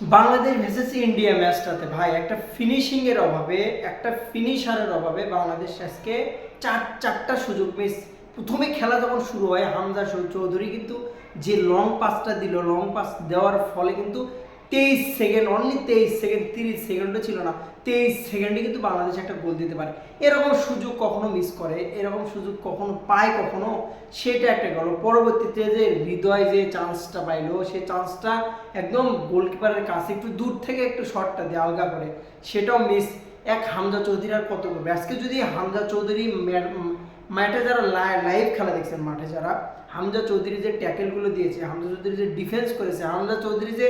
Bangladesh ভেসেছি India ম্যাচটাতে ভাই, একটা finishing এর অভাবে, একটা ফিনিশারের অভাবে বাংলাদেশ আজকে চার, চারটা সুযোগ মিস প্রথমে খেলা যখন শুরু হয়, হামজা চৌধুরী কিন্তু যে লং পাসটা দিল লং পাস দেওয়ার ফলে কিন্তু তেইশ সেকেন্ড অনলি তেইশ সেকেন্ড, তিরিশ সেকেন্ডও ছিল না। তেইশ সেকেন্ডে কিন্তু বাংলাদেশ একটা গোল দিতে পারে। এরকম সুযোগ কখনো মিস করে, এরকম সুযোগ কখনো পায় কখনো, সেটা একটা গেল। পরবর্তীতে যে হৃদয় যে চান্সটা পাইলো সেই চান্সটা একদম গোলকিপারের কাছে একটু দূর থেকে একটু শটটা দিয়ে আলগা করে, সেটাও মিস এক হামজা চৌধুরী আর কত করবে আজকে যদি হামজা চৌধুরী মাঠে যারা লাইভ খেলা দেখছেন, মাঠে যারা, হামজা চৌধুরী যে ট্যাকেলগুলো দিয়েছে, হামজা চৌধুরী যে ডিফেন্স করেছে, হামজা চৌধুরী যে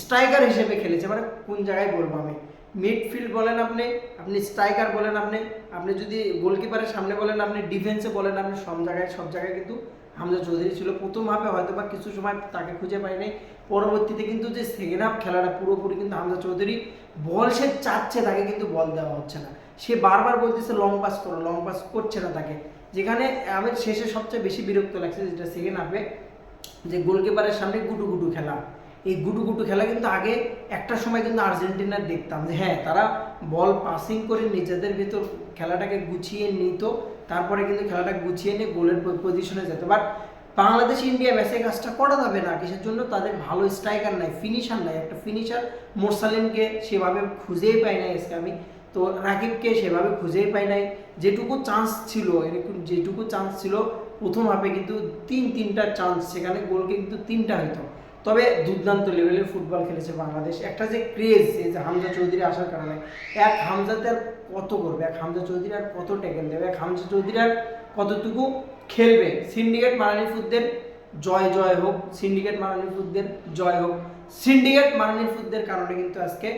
স্ট্রাইকার হিসেবে খেলেছে মানে কোন জায়গায় বলব আমি? মিডফিল্ড বলেন আপনি আপনি স্ট্রাইকার বলেন আপনি আপনি যদি গোলকিপারের সামনে বলেন, আপনি ডিফেন্সে বলেন, আপনি সব জায়গায় সব জায়গায় কিন্তু হামজা চৌধুরী ছিল। প্রথম হাফে হয়তো বা কিছু সময় তাকে খুঁজে পাইনি পরবর্তীতে কিন্তু যে সেকেন্ড হাফ খেলাটা, পুরোপুরি কিন্তু হামজা চৌধুরী বল সে চাচ্ছে, তাকে কিন্তু বল দেওয়া হচ্ছে না। সে বারবার বলতেছে লং পাস করো লং পাস করছে না তাকে। যেখানে আমার শেষে সবচেয়ে বেশি বিরক্ত লাগছে, যেটা সেকেন্ড হাফে যে গোলকিপারের সামনে গুটু গুটু খেলা। এই গুটু গুটু খেলা কিন্তু আগে একটা সময় কিন্তু আর্জেন্টিনার দেখতাম যে হ্যাঁ তারা বল পাসিং করে নিজেদের ভিতর খেলাটাকে গুছিয়ে নিত, তারপরে কিন্তু খেলাটা গুছিয়ে নিয়ে গোলের পজিশনে যেত। বাট বাংলাদেশ ইন্ডিয়া ম্যাচে কাজটা করা যাবে না, কিসের জন্য? তাদের ভালো স্ট্রাইকার নাই ফিনিশার নাই। একটা ফিনিশার মোরসালিমকে সেভাবে খুঁজেই পাই নাই আজকে আমি। তো রাকিবকে সেভাবে খুঁজেই পাই নাই। যেটুকু চান্স ছিল, এরকম যেটুকু চান্স ছিল, প্রথম হাফে কিন্তু তিন, তিনটা চান্স সেখানে গোলকে কিন্তু তিনটা হইতো। তবে দুর্দান্ত লেভেলের ফুটবল খেলেছে বাংলাদেশ। একটা যে ক্রেজ যে হামজা চৌধুরী আসার কারণে, এক হামজাতে আর কত করবে? এক হামজা চৌধুরী আর কত ট্যাকেল দেবে? এক হামজা চৌধুরী আর কতটুকু খেলবে? সিন্ডিকেট মারানিফুদ্দের জয় জয় হোক। সিন্ডিকেট মারানিফুদ্দের জয় হোক। সিন্ডিকেট মারানিফুদ্দের কারণে কিন্তু আজকে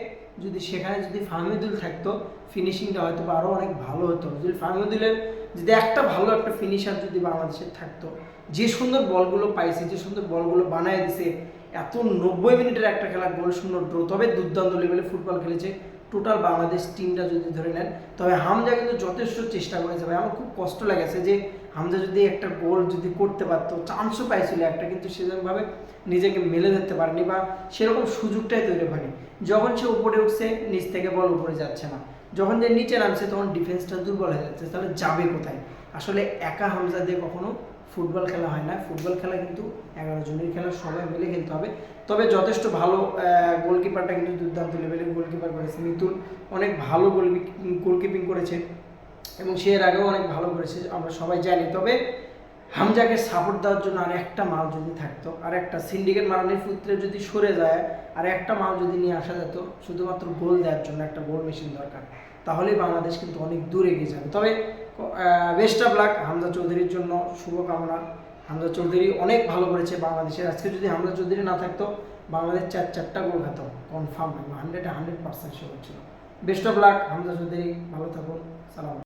যদি সেখানে যদি ফাহমিদুল থাকতো ফিনিশিংটা হয়তো আরও অনেক ভালো হতো। যদি ফাহমিদুলের যদি একটা ভালো একটা ফিনিশার যদি বাংলাদেশের থাকতো, যে সুন্দর বলগুলো পাইছে, যে সুন্দর বলগুলো বানায় দিছে, এত নব্বই মিনিটের একটা খেলা গোল শূন্য ড্র, তবে দুর্দান্ত লেভেলে ফুটবল খেলেছে। টোটাল বাংলাদেশ টিমটা যদি ধরে নেন, তবে হামজা কিন্তু যথেষ্ট চেষ্টা করেছে ভাই। আমার খুব কষ্ট লাগেছে যে হামজা যদি একটা গোল যদি করতে পারতো, চান্সও পাইছিল একটা, কিন্তু সেরকমভাবে নিজেকে মেলে ধরতে পারেনি বা সেরকম সুযোগটাই তৈরি হয়নি। যখন সে উপরে উঠছে, নিচ থেকে বল উপরে যাচ্ছে না। যখন যে নিচে নামছে, তখন ডিফেন্সটা দুর্বল হয়ে যাচ্ছে। তাহলে যাবে কোথায়? আসলে একা হামজা দিয়ে কখনো ফুটবল খেলা হয় না। ফুটবল খেলা কিন্তু এগারো জনের খেলা, সবাই মিলে খেলতে হবে। তবে যথেষ্ট ভালো গোলকিপারটা কিন্তু দুর্দান্ত লেভেলের গোলকিপার করেছে। মিতুল অনেক ভালো গোল গোলকিপিং করেছে। এবং সে এর আগেও অনেক ভালো করেছে, আমরা সবাই জানি। তবে হামজাকে সাপোর্ট দেওয়ার জন্য আর একটা মাল যদি থাকতো, আর একটা সিন্ডিকেট মারানির সূত্রে যদি সরে যায়, আর একটা মাল যদি নিয়ে আসা যেত, শুধুমাত্র গোল দেওয়ার জন্য, একটা গোল মেশিন দরকার, তাহলেই বাংলাদেশ কিন্তু অনেক দূর এগিয়ে যাবে। তবে বেস্ট অফ লাক হামজা চৌধুরীর জন্য, শুভকামনা। হামজা চৌধুরী অনেক ভালো করেছে বাংলাদেশের। আজকে যদি হামজা চৌধুরী না থাকতো, বাংলাদেশ চার চারটা গোল খেত confirm hundred hundred percent sure ছিল। Best of luck Hamza Chowdhury, ভালো থাকুন, সালাম